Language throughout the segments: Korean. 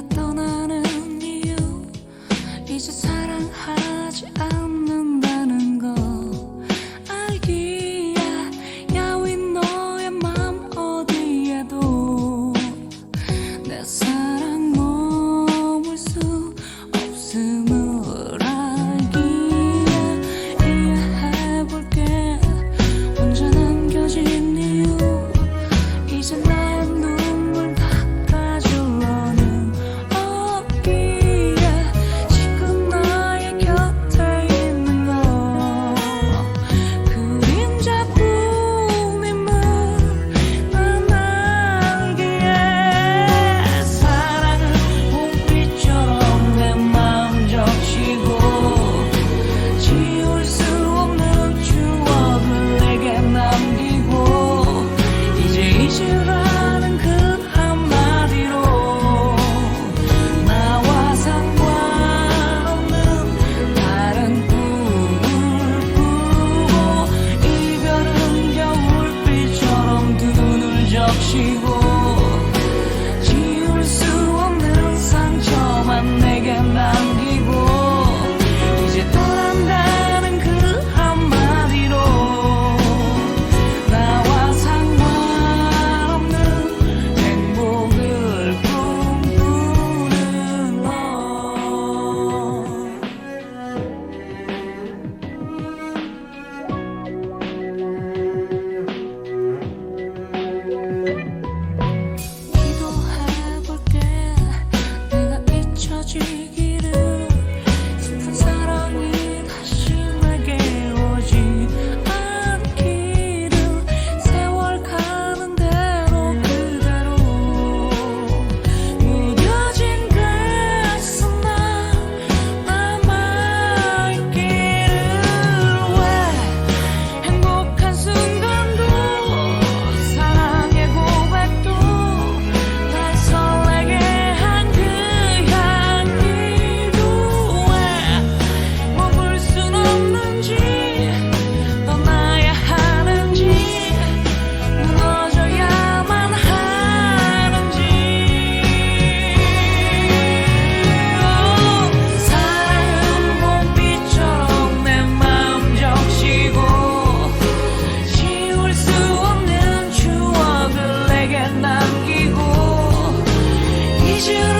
내가 떠나 need you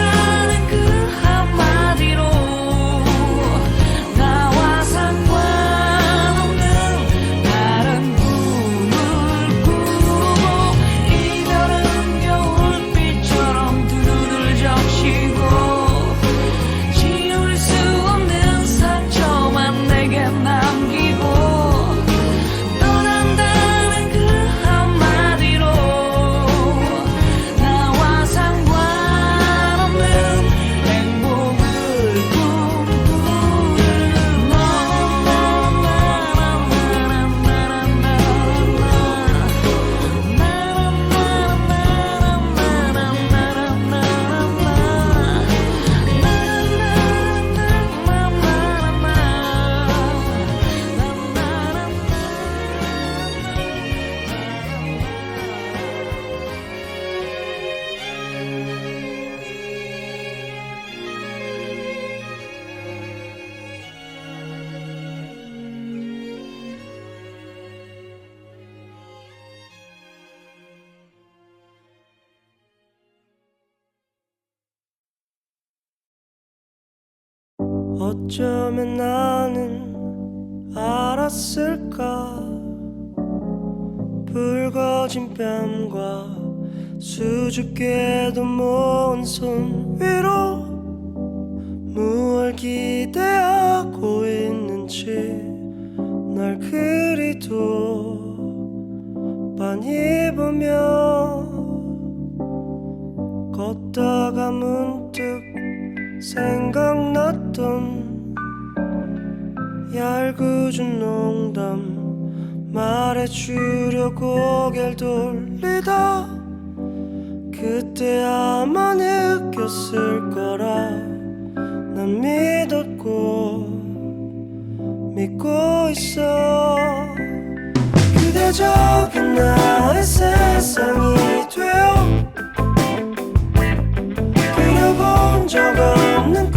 어쩌면 나는 알았을까? 붉어진 뺨과 수줍게도 모은 손 위로 무얼 기대하고 있는지 날 그리도 빤히 보며 걷다가 문득 생각 났던 얄궂은 농담 말해주려 고개를 돌리다. 그때 아마 느꼈을 거라. 난 믿었고 믿고 있어. 그대 적은 나의 세상이 되어 그려본 적 없는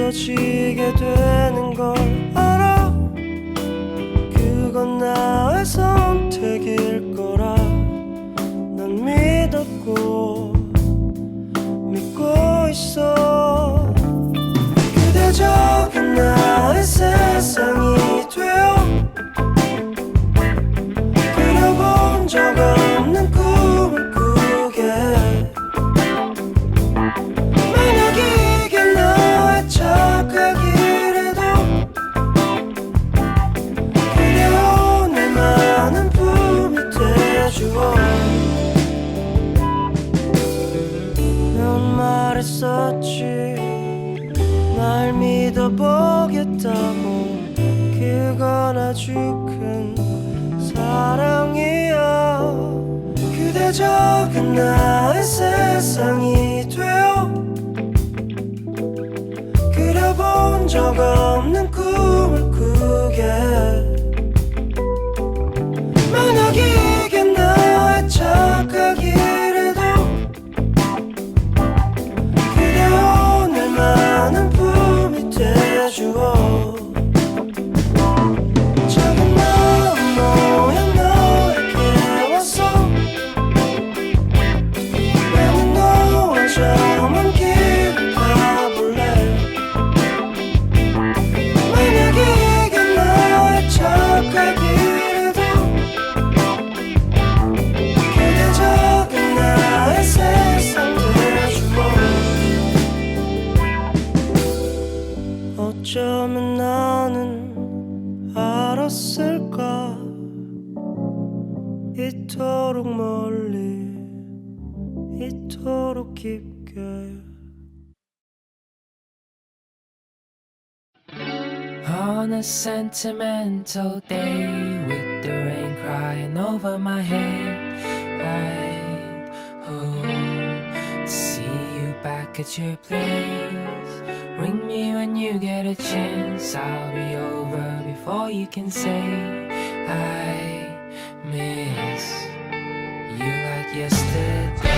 굳어지게 되는 걸 알아. 그건 나의 선택일 거라 난 믿었고 믿고 있어. 그대 적은 나의 세상이 말했었지. 날 믿어보겠다고 그건 아주 큰 사랑이야. 그대 적은 나의 세상이 되어 그려본 적 없는 꿈 어쩌면 나는 알았을까 이토록 멀리 이토록 깊게 On a sentimental day with the rain crying over my head, I hope to see you back at your place. Ring me when you get a chance, I'll be over before you can say I miss you like yesterday.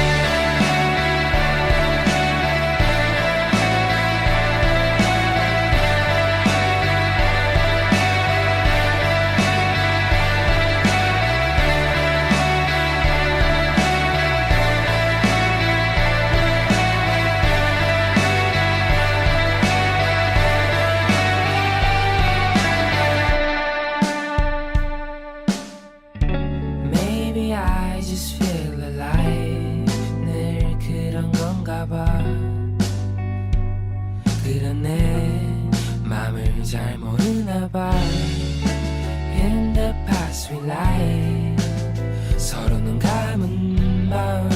Lied 서로는 감은 마음